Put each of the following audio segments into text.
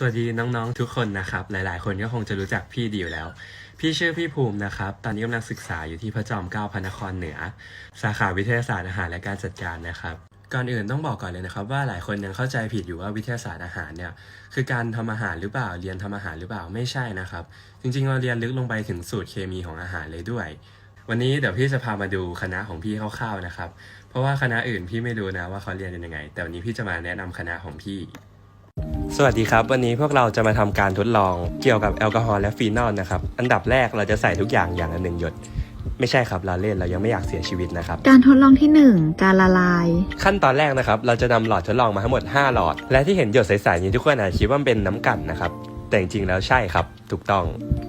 สวัสดีน้องๆทุกคนนะครับ หลายๆ คนก็คงจะรู้จักพี่ดีอยู่แล้ว พี่ชื่อพี่ภูมินะครับ ตอนนี้กำลังศึกษาอยู่ที่พระจอมเกล้าพระนครเหนือ สาขาวิทยาศาสตร์อาหารและการจัดการนะครับ ก่อนอื่นต้องบอกก่อนเลยนะครับ ว่าหลายคนยังเข้าใจผิดอยู่ว่าวิทยาศาสตร์อาหารเนี่ยคือการทำอาหารหรือเปล่าเรียนทำอาหารหรือเปล่าไม่ใช่นะครับ จริงๆเราเรียนลึกลงไปถึงสูตรเคมีของอาหารเลยด้วย วันนี้เดี๋ยวพี่จะพามาดูคณะของพี่คร่าวๆนะครับ เพราะว่าคณะอื่นพี่ไม่รู้นะว่าเขาเรียนกันยังไง แต่วันนี้พี่จะมาแนะนำคณะของพี่ สวัสดีครับ วันนี้พวกเราจะมาทำการทดลองเกี่ยวกับแอลกอฮอล์และฟีนอลนะครับ อันดับแรกเราจะใส่ทุกอย่างอย่างละหนึ่งหยด ไม่ใช่ครับเราเล่นเรายังไม่อยากเสียชีวิตนะครับ การทดลองที่ 1 การละลาย ขั้นตอนแรกนะครับเราจะนำหลอดทดลองมาทั้งหมด 5 หลอด และที่เห็นหยดใสๆนี้ทุกคนอาจจะคิดว่ามันเป็นน้ำกลั่นนะครับ แต่จริงๆแล้วใช่ครับ ถูกต้อง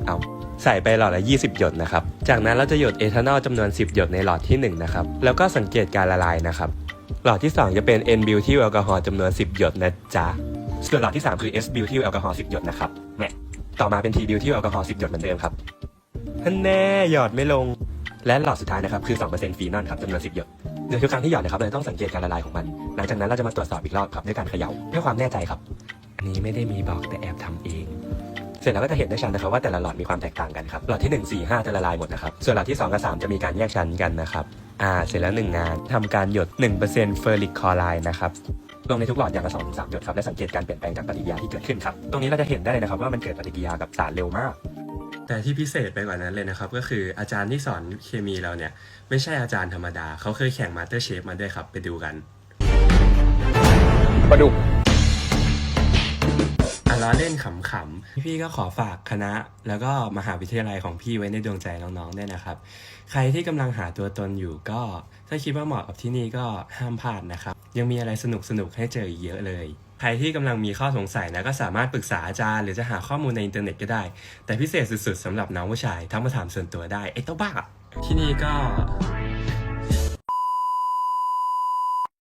เอาใส่ไปหลอดละ 20 หยดนะครับ จากนั้นเราจะหยดเอทานอลจำนวน 10 หยดในหลอดที่1นะครับ แล้วก็สังเกตการละลายนะครับ หลอดที่ 2 จะเป็น N butyl แอลกอฮอล์จำนวน 10 หยดนะจ๊ะ ส่วนหลอดที่ 3 คือ S butyl แอลกอฮอล์10 หยดนะครับแหมต่อมาเป็น T butyl แอลกอฮอล์10 หยดเหมือนเดิมครับท่านแน่หยอดไม่ลง และหลอดสุดท้ายนะครับคือ2%ฟีนอลครับจำนวน10 หยดโดยทุกครั้งที่หยอดนะครับเราจะต้องสังเกตการละลายของมัน หลังจากนั้นเราจะมาตรวจสอบอีกรอบครับด้วยการเขย่าเพื่อความแน่ใจครับ อันนี้ไม่ได้มีบอกแต่แอบทำเอง เสร็จแล้วก็จะเห็นได้ชัดนะครับว่าแต่ละหลอดมีความแตกต่างกันครับ หลอดที่1 4 5จะละลายหมดนะครับ ส่วนหลอดที่2กับ3 จะมีการแยกชั้นกันนะครับ อ่า เสร็จแล้ว1งานทำการหยด1%เฟอร์ริกคลอไรด์นะครับ ลงในทุกหลอดอย่างละ2-3หยดครับและสังเกตการเปลี่ยนแปลงจากปฏิกิริยาที่เกิดขึ้นครับตรงนี้เราจะเห็นได้เลยนะครับว่ามันเกิดปฏิกิริยากับสารเร็วมาก แต่ที่พิเศษไปกว่านั้นเลยนะครับ ก็คืออาจารย์ที่สอนเคมีเราเนี่ยไม่ใช่อาจารย์ธรรมดา เขาเคยแข่งมาสเตอร์เชฟมาด้วยครับไปดูกันปลาดุกอะล้อเล่นขำๆ พี่ก็ขอฝากคณะ แล้วก็มหาวิทยาลัยของพี่ไว้ในดวงใจน้องๆด้วยนะครับ ใครที่กำลังหาตัวตนอยู่ก็ ถ้าคิดว่าเหมาะกับที่นี่ก็ห้ามพลาดนะครับ ยังมีอะไรสนุกๆให้เจออีกเยอะเลย ใครที่กำลังมีข้อสงสัยนะก็สามารถปรึกษาอาจารย์หรือจะหาข้อมูลในอินเทอร์เน็ตก็ได้ แต่พิเศษสุดๆสำหรับน้องผู้ชายทักมาถามส่วนตัวได้ไอ้เต้าบ้าที่นี่ก็